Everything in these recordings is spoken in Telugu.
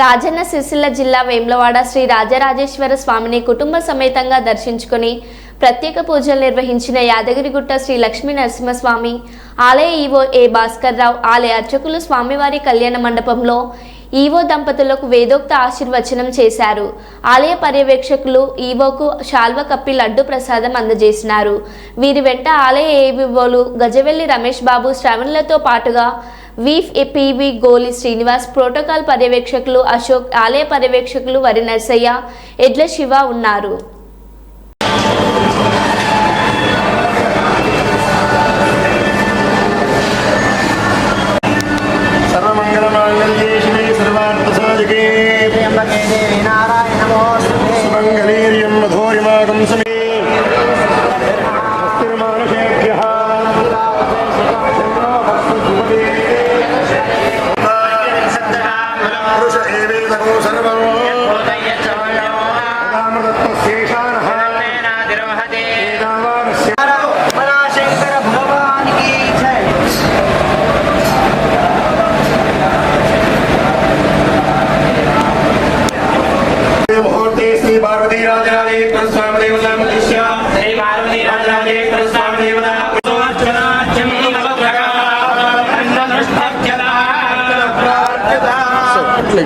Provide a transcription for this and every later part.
రాజన్న సిరిసిల్ల జిల్లా వేములవాడ శ్రీ రాజరాజేశ్వర స్వామిని కుటుంబ సమేతంగా దర్శించుకుని ప్రత్యేక పూజలు నిర్వహించిన యాదగిరిగుట్ట శ్రీ లక్ష్మీ నరసింహస్వామి ఆలయ ఈవో ఏ భాస్కర్ రావు ఆలయ అర్చకులు స్వామివారి కళ్యాణ మండపంలో ఈవో దంపతులకు వేదోక్త ఆశీర్వచనం చేశారు. ఆలయ పర్యవేక్షకులు ఈవోకు శాల్వ కప్పి లడ్డు ప్రసాదం అందజేసినారు. వీరి వెంట ఆలయ ఏవివోలు గజవెల్లి రమేష్ బాబు శ్రవణులతో పాటుగా వీఫ్ ఎపివి గోలి శ్రీనివాస్ ప్రోటోకాల్ పర్యవేక్షకులు అశోక్ ఆలయ పర్యవేక్షకులు వరి నర్సయ్య ఎడ్ల శివ ఉన్నారు. तपो सर्वं यद्भूतयच्छायामृतत्वस्येषानः तेनादिरोहते वेदावानस्य पराशङ्कर भगवान् श्री पार्वती राजराजेश्वर स्वामी देवता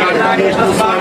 యత్యావేద